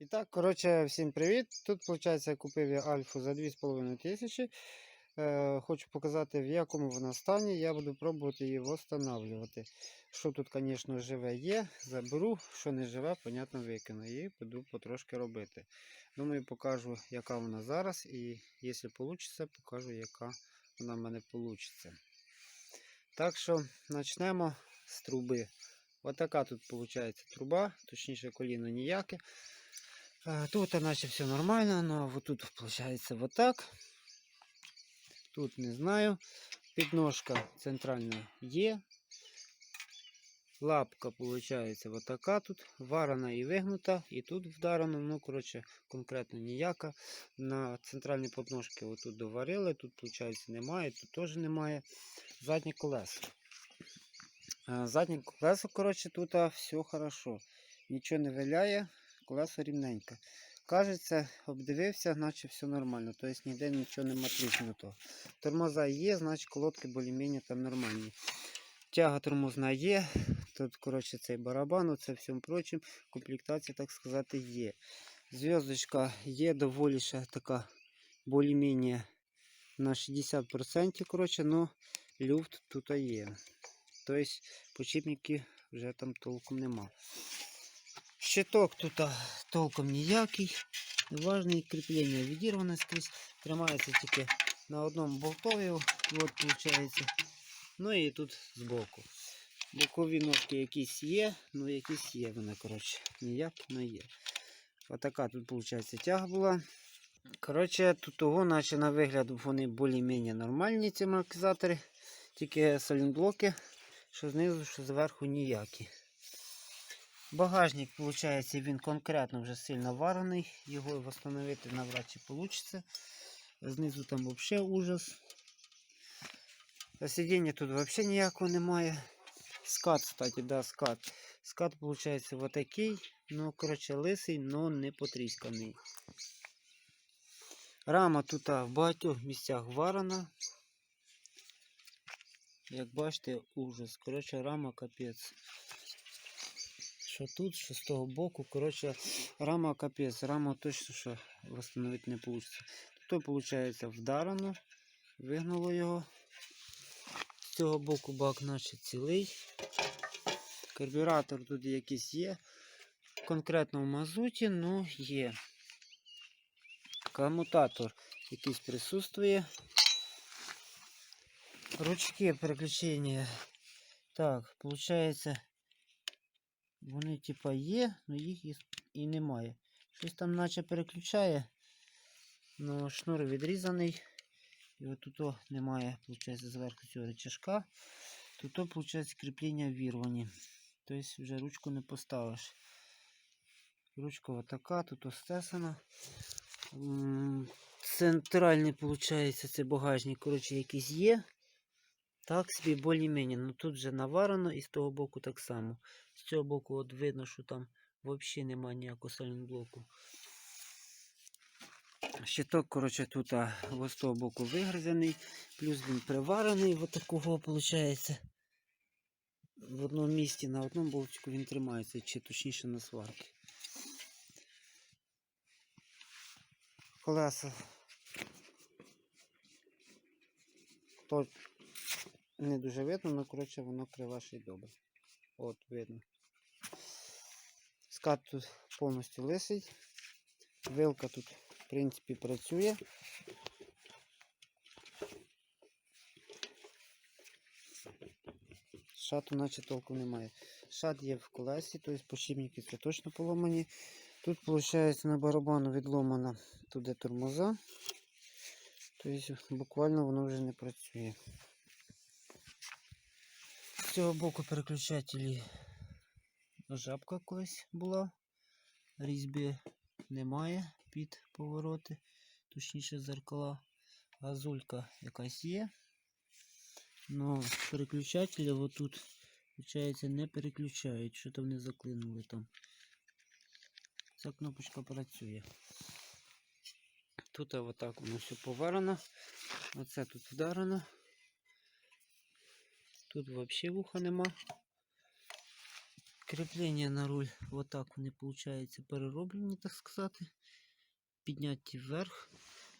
І так, коротше, всім привіт. Тут, виходить, я купив я альфу за 2,5 тисячі. Е, хочу показати, в якому вона стані. Я буду пробувати її встановлювати. Що тут, звісно, живе є, заберу, що не живе, понятно, викину. І буду потрошки робити. Думаю, покажу, яка вона зараз. І якщо вийде, покажу, яка вона в мене вийде. Так що почнемо з труби. Отака тут виходить труба, точніше коліно ніяке. Тут наче все нормально, но вот тут виходить вот так. Тут не знаю. Підножка центральна є. Лапка виходить вот така тут. Варена і вигнута. І тут вдарено, ну, коротше, конкретно ніяка. На центральній подножці отут доварили, тут, виходить, немає, тут теж немає. Заднє колесо. А, Заднє колесо, коротше, тут все хорошо. Нічого не виляє, колесо рівненьке. Кажеться, обдивився, наче все нормально. Тобто ніде нічого нема тріснутого. Тормоза є, значить колодки більш-менш там нормальні. Тяга тормозна є. Тут, коротше, цей барабан, це всім прочим. Комплектація, так сказати, є. Зв'язочка є доволі ще така більш-менш на 60%, коротше, но люфт тут є. Тобто почіпників вже там толком нема. Щиток тут толком ніякий. Важне кріплення відірване скрізь. Тримається тільки на одному болтові. От виходить. Ну і тут збоку. Бокові ножки якісь є, ну якісь є вони, коротше. Ніякі, але є. Отака тут, виходить, тяга була. Коротше, тут того, наче на вигляд вони більш-менш нормальні, ці амортизатори. Тільки салінблоки, що знизу, що зверху ніякі. Багажник, виходить, він конкретно вже сильно варений. Його встановити навряд чи вийде. Знизу там взагалі ужас. Сидіння тут взагалі ніякого немає. Скат, кстати, да, скат. Скат, виходить, вот такий. Ну, коротше, лисий, но не потрісканий. Рама тут в багатьох місцях варена. Як бачите, ужас. Коротше, рама капець. Що тут, що з того боку. Коротше, рама капець. Рама точно що встановити не вийде. Тут, виходить, вдарено. Вигнуло його. З цього боку бак наче цілий. Карбюратор тут якийсь є. Конкретно в мазуті, ну є. Комутатор якийсь присутствує. Ручки переключення. Так, виходить, вони типа є, але їх і, немає. Щось там наче переключає, але шнур відрізаний. І от тут немає, виходить, зверху цього рычажка. Тут, виходить, кріплення вірвані. Тобто вже ручку не поставиш. Ручка отака, тут стесана. Центральний, виходить, це багажник, коротше, якийсь є. Так собі більш-менш. Ну тут вже наварено і з того боку так само. З цього боку от видно, що там взагалі немає ніякого сальноблоку. Щиток, коротше, тут а, з того боку вигризаний, плюс він приварений, от такого виходить. В одному місці на одному болтику він тримається, чи точніше на сварці. Колеса. Не дуже видно, але коротше воно криве ще й добре. От видно. Скат тут повністю лисий. Вилка тут, в принципі, працює. Шату наче толком немає. Шат є в колесі, тобто почіпники це точно поломані. Тут, виходить, на барабану відломана туди тормоза. Тобто буквально воно вже не працює. Цього боку переключателі жабка колись була. Різьби немає під повороти, точніше зеркала. Газулька якась є. Но переключателі отут, виходить, не переключають. Що то вони заклинули там. Ця кнопочка працює. Тут отак воно все поварено. Оце тут вдарено. Тут взагалі вуха нема. Кріплення на руль, отак вони, виходить, перероблені, так сказати. Підняті вверх.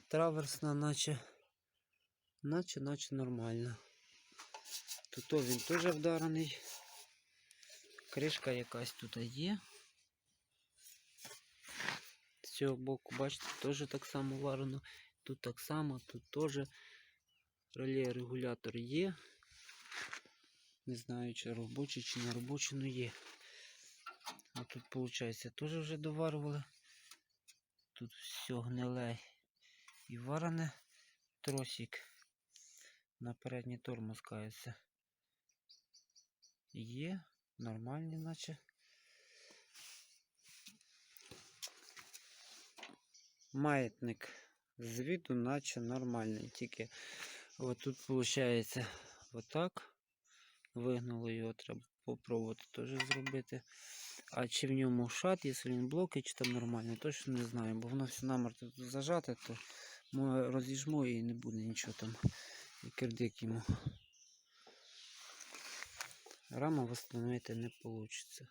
Траверсна, наче, наче, наче нормально. Тут він теж вдарений. Кришка якась тут є. З цього боку, бачите, теж так само варено. Тут так само, тут теж реле регулятор є. Не знаю, чи робочий, чи не робочий, але є. А тут, виходить, теж вже доварювали. Тут все гниле і варене. Тросик на передній тормоз кається. Є, нормальний наче. Маятник з наче нормальний. Тільки от тут виходить отак. Вигнуло його, треба попробувати теж зробити. А чи в ньому шат, якщо він блоки, чи там нормально, точно не знаю, бо воно все намерто тут зажате, то ми розіжмо і не буде нічого там. І кирдик йому. Рама встановити не вийде.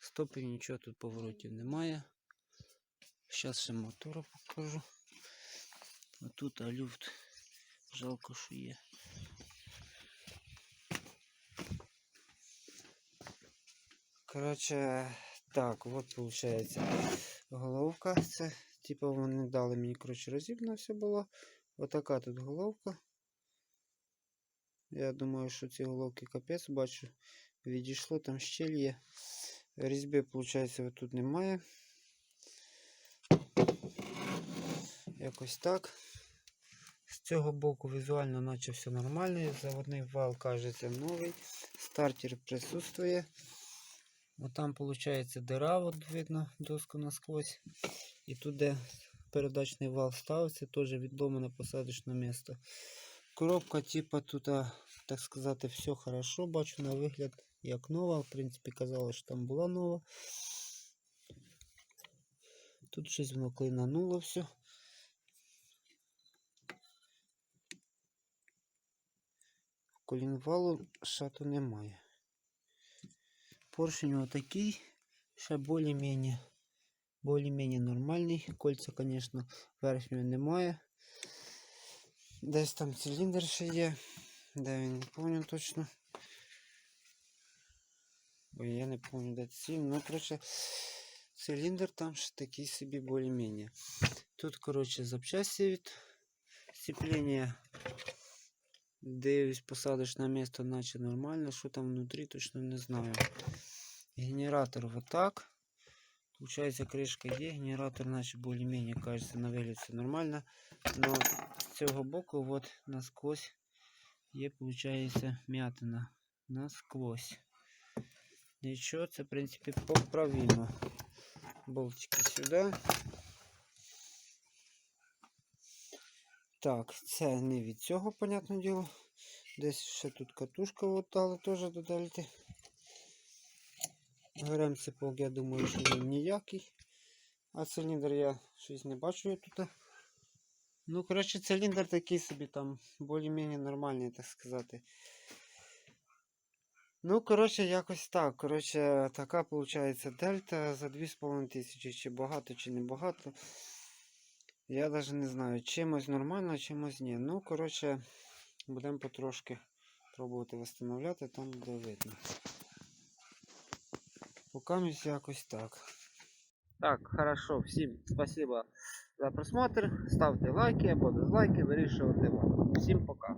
Стопів нічого тут поворотів немає. Зараз ще мотора покажу. А люфт. Жалко, що є. Коротше, так, от виходить головка. Це, типу, вони дали мені, коротше, розібна все було. Отака тут головка. Я думаю, що ці головки капець бачу. Відійшло, там щель є. Різьби, виходить, тут немає. Якось так. З цього боку візуально наче все нормально. Заводний вал, кажеться, новий. Стартер присутствує. Вот там получается дыра, вот видно доску насквозь. І тут, де передачний вал ставиться, теж відломане посадочне місце. Коробка, типа, тут, так сказати, все хорошо. Бачу на вигляд як нова. В принципі, казали, що там була нова. Тут щось воно клинануло все. Колінвалу шату немає. Поршень вот такий, ще більш-менш більш-менш нормальний. Кольця, звісно, верхнього немає. Десь там циліндр ще є. Де він не пам'ятаю точно. Бо я не пам'ятаю, де ціль. Ну, коротше, циліндр там ще такий собі більш-менш. Тут, коротше, запчасті від сцеплення. Дивлюсь, посадочне місто наче нормально. Що там внутрі, точно не знаю. Генератор вот так. Получается крышка є, генератор наче более-менее кажется на вигляд нормально. Но з цього боку вот насквозь є, получается, м'ятина. Насквозь. Нічого, це в принципі поправимо. Болтики сюди. Так, це не від цього, понятне діло. Десь ще тут катушка дали теж додати. Грем цепок, я думаю, що він ніякий. А циліндр я щось не бачу я тут. Ну, коротше, циліндр такий собі там більш-менш нормальний, так сказати. Ну, коротше, якось так. Коротше, така виходить дельта за 2500. Чи багато, чи не багато. Я навіть не знаю, чимось нормально, чимось ні. Ну, коротше, будемо потрошки пробувати встановляти там, де видно. Покамість якось так. Так, хорошо. Всім спасибо за просмотр. Ставте лайки або дизлайки, вирішувати вам. Всім пока.